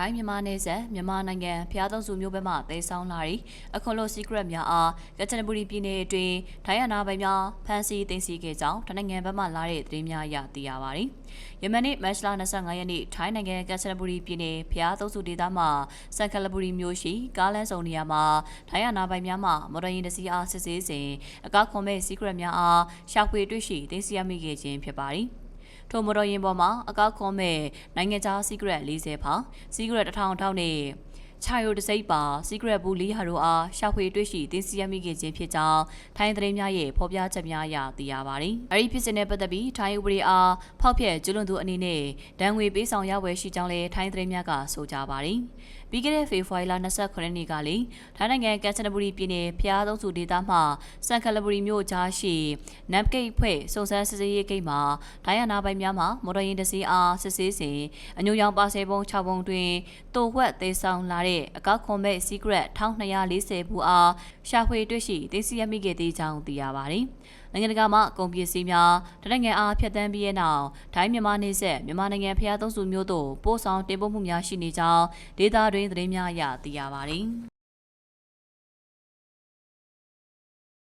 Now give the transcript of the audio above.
ထိုင်းမြန်မာနယ်စပ်မြန်မာနိုင်ငံဖျားသုံးစုမြို့ဘက်မှတဲဆောင်လာပြီးအခုလို secret များအားကချနဘူရီပြည်နယ်အတွင်းထိုင်းရနာပိုင်များဖမ်းဆီးသိမ်းဆည်းခဲ့ကြောင်းထိုင်းနိုင်ငံဘက်မှလာတဲ့သတင်းများအရသိရပါတယ်။ယမန်နေ့မတ်လ25ရက်နေ့ထိုင်းနိုင်ငံကချနဘူရီပြည်နယ်ဖျားသုံးစုဒေသမှာစန်ကလဘူရီမြို့ရှိကားလမ်းစုံနေရာမှာထိုင်းရနာပိုင်များမှမော်တော်ယာဉ်တစ်စီးအားစစ်ဆေးစဉ်အကောက်ခွန်မဲ့ secret များအားရှာဖွေတွေ့ရှိသိမ်းဆည်းရမိခဲ့ခြင်းဖြစ်ပါတယ်။ ထိုမော်တော်ယာဉ်ပေါ်မှာအကောက်ခွန်မဲ့နိုင်ငံခြား secret 40ဖောင် secret 1000ထောက်နဲ့ချာယိုတစိမ့်ပါ secret ဘူး400တို့အားရှာဖွေတွေ့ရှိသိမ်းဆည်းရမိခဲ့ခြင်းဖြစ်ကြောင်းထိုင်းသတင်းများရဲ့ဖော်ပြချက်များအရသိရပါတယ်။အဲဒီဖြစ်စဉ်နဲ့ပတ်သက်ပြီးထိုင်းဥပဒေအားဖောက်ဖျက်ကျူးလွန်သူအနေနဲ့ဒဏ်ငွေပေးဆောင်ရဝယ်ရှိကြောင်းလည်းထိုင်းသတင်းများကဆိုကြပါတယ်။ပြီးခဲ့တဲ့ဖေဖော်ဝါရီလ29ရက်နေ့ကလေထိုင်းနိုင်ငံကန်ချနဘူရီပြည်နယ်ဖျားသုံးစုဒေသမှစန်ကလဘူရီမြို့ကြားရှိနမ်ကိတ်ဖွဲ့စုံစမ်းစစ်ဆေးရေးဂိတ်မှာဒိုင်ယာနာပိုင်များမှမော်တော်ယာဉ်တစ်စီးအားစစ်ဆေးစဉ်အညိုရောင်ပါဆယ်ပုံ6ပုံတွင်တိုဝက်သေးဆောင်လာတဲ့အကောက်ခွန်မဲ့ secret 1240ဘူးအားရှာဖွေတွေ့ရှိသိသိရမိခဲ့သေးကြောင်းသိရပါတယ်။နိုင်ငံတကာမှကုန်ပစ္စည်းများတနိုင်ငံအားဖျက်ဆီးပြီးတဲ့နောက်ဒိုင်းမြန်မာနေဆက်မြန်မာနိုင်ငံဖျားသုံးစုမျိုးတို့ပို့ဆောင်တင်ပို့မှုများရှိနေကြောင်းဒေတာတွင်သတင်းများအရသိရပါတယ်။